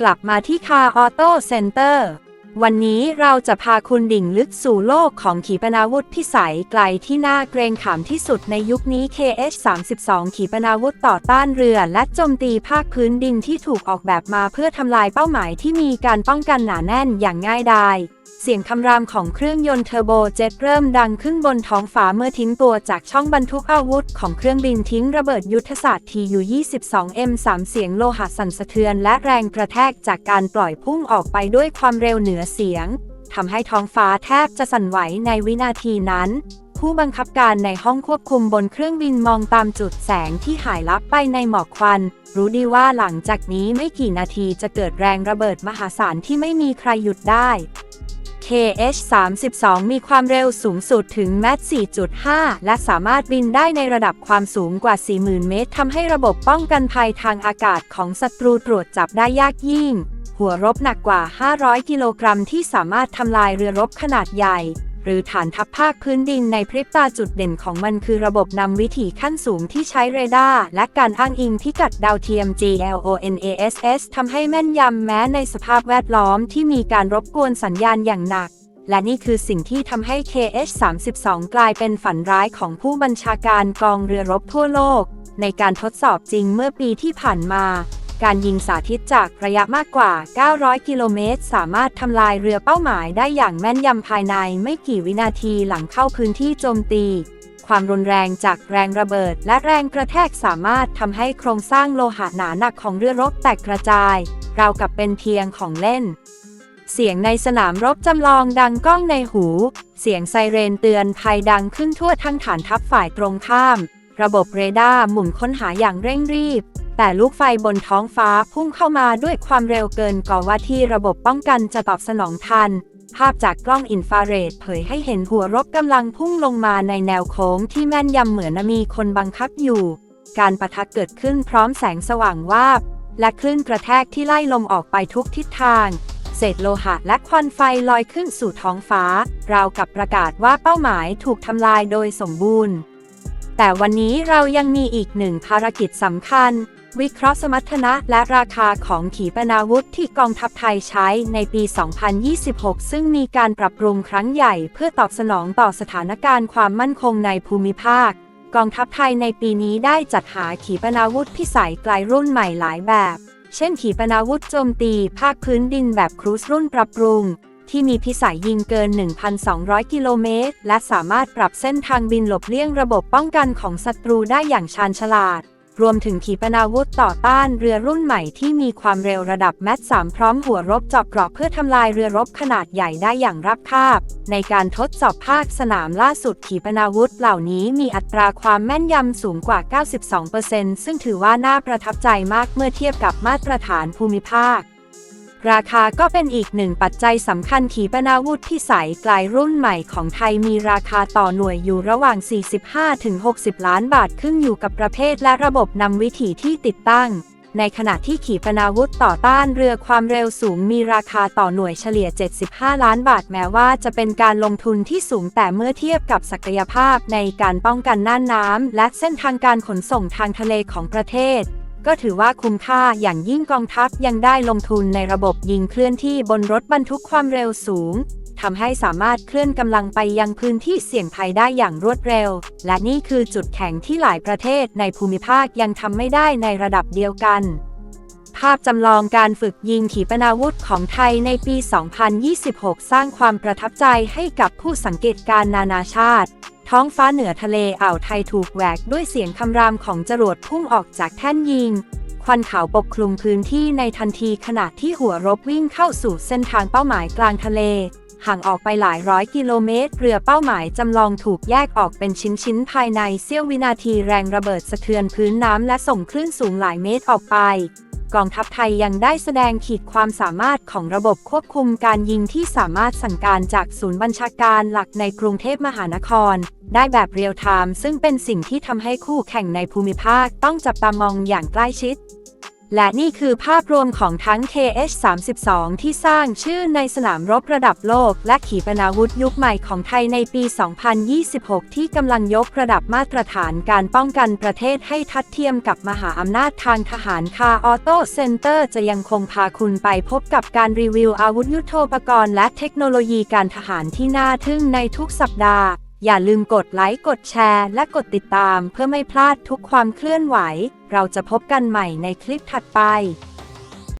กลับมาที่คาออโต้เซ็นเตอร์วันนี้เราจะพาคุณดิ่งลึกสู่โลกของขีปนาวุธพิสัยไกลที่น่าเกรงขามที่สุดในยุคนี้ KH-32 ขีปนาวุธต่อต้านเรือ และโจมตีภาคพื้นดินที่ถูกออกแบบมาเพื่อทำลายเป้าหมายที่มีการป้องกันหนาแน่นอย่างง่ายดาย เสียงคำรามของเครื่องยนต์เทอร์โบเจ็ตเริ่มดังขึ้นบนท้องฟ้าเมื่อทิ้งตัวจากช่องบรรทุกอาวุธของเครื่องบินทิ้งระเบิดยุทธศาสตร์ TU-22M3 เสียงโลหะสั่นสะเทือนและแรงกระแทกจากการปล่อยพุ่งออกไปด้วยความเร็วเหนือเสียงทำให้ท้องฟ้าแทบจะสั่นไหวในวินาทีนั้น ผู้บังคับการในห้องควบคุมบนเครื่องบินมองตามจุดแสงที่หายลับไปในหมอกควัน รู้ดีว่าหลังจากนี้ไม่กี่นาทีจะเกิดแรงระเบิดมหาศาลที่ไม่มีใครหยุดได้ KH-32 มีความเร็วสูงสุดถึงแมต4.5 และสามารถบินได้ในระดับความสูงกว่า 40,000 เมตรทำให้ระบบป้องกันภัยทางอากาศของศัตรูตรวจจับได้ยากยิ่ง หัวรบหนักกว่า 500 กิโลกรัมที่สามารถทำลายเรือรบขนาดใหญ่ หรือฐานทัพภาคพื้นดินในพริบตาจุดเด่นของมันคือระบบนำวิถีขั้นสูงที่ใช้เรดาร์และการอ้างอิงพิกัดดาวเทียม GLONASS ทำให้แม่นยำแม้ในสภาพแวดล้อมที่มีการรบกวนสัญญาณอย่างหนัก และนี่คือสิ่งที่ทำให้ KH-32 กลายเป็นฝันร้ายของผู้บัญชาการกองเรือรบทั่วโลก ในการทดสอบจริงเมื่อปีที่ผ่านมา การยิงสาธิตจากระยะมากกว่า 900 กิโลเมตร สามารถทำลายเรือเป้าหมายได้อย่างแม่นยำภายในไม่กี่วินาทีหลังเข้าพื้นที่โจมตี ความรุนแรงจากแรงระเบิด และแรงกระแทกสามารถทำให้โครงสร้างโลหะหนาหนักของเรือรบแตกกระจาย ราวกับเป็นเพียงของเล่นเสียงในสนามรบจำลองดังก้องในหู เสียงไซเรนเตือนภัยดังขึ้นทั่วทั้งฐานทัพฝ่ายตรงข้าม ระบบเรดาร์หมุนค้นหาอย่างเร่งรีบ แต่ลูกไฟบนท้องฟ้าพุ่งเข้ามาด้วยความเร็วเกินกว่าที่ระบบป้องกันจะตอบสนองทัน ภาพจากกล้องอินฟราเรดเผยให้เห็นหัวรบกำลังพุ่งลงมาในแนวโค้งที่แม่นยำเหมือนมีคนบังคับอยู่ การประทะเกิดขึ้นพร้อมแสงสว่างวาบ และคลื่นกระแทกที่ไล่ลมออกไปทุกทิศทาง เศษโลหะและควันไฟลอยขึ้นสู่ท้องฟ้า ราวกับประกาศว่าเป้าหมายถูกทำลายโดยสมบูรณ์ แต่วันนี้เรายังมีอีกหนึ่งภารกิจสำคัญ วิเคราะห์สมรรถนะและราคาของขีปนาวุธที่กองทัพไทยใช้ในปี 2026 ซึ่งมีการปรับปรุงครั้งใหญ่เพื่อตอบสนองต่อสถานการณ์ความมั่นคงในภูมิภาค กองทัพไทยในปีนี้ได้จัดหาขีปนาวุธพิสัยไกลรุ่นใหม่หลายแบบ เช่น ขีปนาวุธโจมตีภาคพื้นดินแบบครูซรุ่นปรับปรุงที่มีพิสัยยิงเกิน 1,200 กิโลเมตร และสามารถปรับเส้นทางบินหลบเลี่ยงระบบป้องกันของศัตรูได้อย่างชาญฉลาด รวมถึงขีปนาวุธต่อต้านเรือรุ่นใหม่ที่มีความเร็วระดับแมท3พร้อมหัวรบเจอบเกราะเพื่อทำลายเรือรบขนาดใหญ่ได้อย่างรับคาบ ในการทดสอบภาคสนามล่าสุดขีปนาวุธเหล่านี้มีอัตราความแม่นยำสูงกว่า 92%ซึ่งถือว่าน่าประทับใจมากเมื่อเทียบกับมาตรฐานภูมิภาค ราคาก็เป็นอีกหนึ่งปัจจัยสำคัญขีปนาวุธพิสัยกลรุ่นใหม่ของไทยมีราคาต่อหน่วยอยู่ระหว่าง 45-60 ล้านบาทขึ้นอยู่กับประเภทและระบบนำวิถีที่ติดตั้ง ในขณะที่ขีปนาวุธต่อต้านเรือความเร็วสูงมีราคาต่อหน่วยเฉลี่ย 75 ล้านบาทแม้ว่าจะเป็นการลงทุนที่สูงแต่เมื่อเทียบกับศักยภาพในการป้องกันน่านน้ำและเส้นทางการขนส่งทางทะเลของประเทศ ก็ถือว่าคุ้มค่าอย่างยิ่งกองทัพยังได้ลงทุนในระบบยิงเคลื่อนที่บนรถบรรทุกความเร็วสูงทำให้สามารถเคลื่อนกำลังไปยังพื้นที่เสี่ยงภัยได้อย่างรวดเร็ว และนี่คือจุดแข็งที่หลายประเทศในภูมิภาคยังทำไม่ได้ในระดับเดียวกัน ภาพจำลองการฝึกยิงขีปนาวุธของไทยในปี 2026 สร้างความประทับใจให้กับผู้สังเกตการนานาชาติ ท้องฟ้าเหนือทะเลอ่าวไทยถูกแหวกด้วยเสียงคำรามของจรวดพุ่งออกจากแท่นยิง ควันขาวปกคลุมพื้นที่ในทันทีขณะที่หัวรบวิ่งเข้าสู่เส้นทางเป้าหมายกลางทะเล ห่างออกไปหลายร้อยกิโลเมตร เรือเป้าหมายจำลองถูกแยกออกเป็นชิ้นๆ ภายในเสี้ยววินาทีแรงระเบิดสะเทือนพื้นน้ำและส่งคลื่นสูงหลายเมตรออกไป กองทัพไทยยังได้แสดงขีดความสามารถของระบบควบคุมการยิงที่สามารถสั่งการจากศูนย์บัญชาการหลักในกรุงเทพมหานคร ได้แบบเรียลไทม์ซึ่งเป็นสิ่งที่ทำให้คู่แข่งในภูมิภาคต้องจับตามองอย่างใกล้ชิด และนี่คือภาพรวมของทั้ง KH-32 ที่สร้างชื่อในสนามรบระดับโลก และขีปนาวุธยุคใหม่ของไทยในปี 2026 ที่กำลังยกระดับมาตรฐานการป้องกันประเทศให้ทัดเทียมกับมหาอำนาจทางทหารคาออโต้เซ็นเตอร์จะยังคงพาคุณไปพบกับการรีวิวอาวุธยุโทโธปกรณ์และเทคโนโลยีการทหารที่น่าทึ่งในทุกสัปดาห์ อย่าลืมกดไลค์ กดแชร์ และกดติดตามเพื่อไม่พลาดทุกความเคลื่อนไหว เราจะพบกันใหม่ในคลิปถัดไป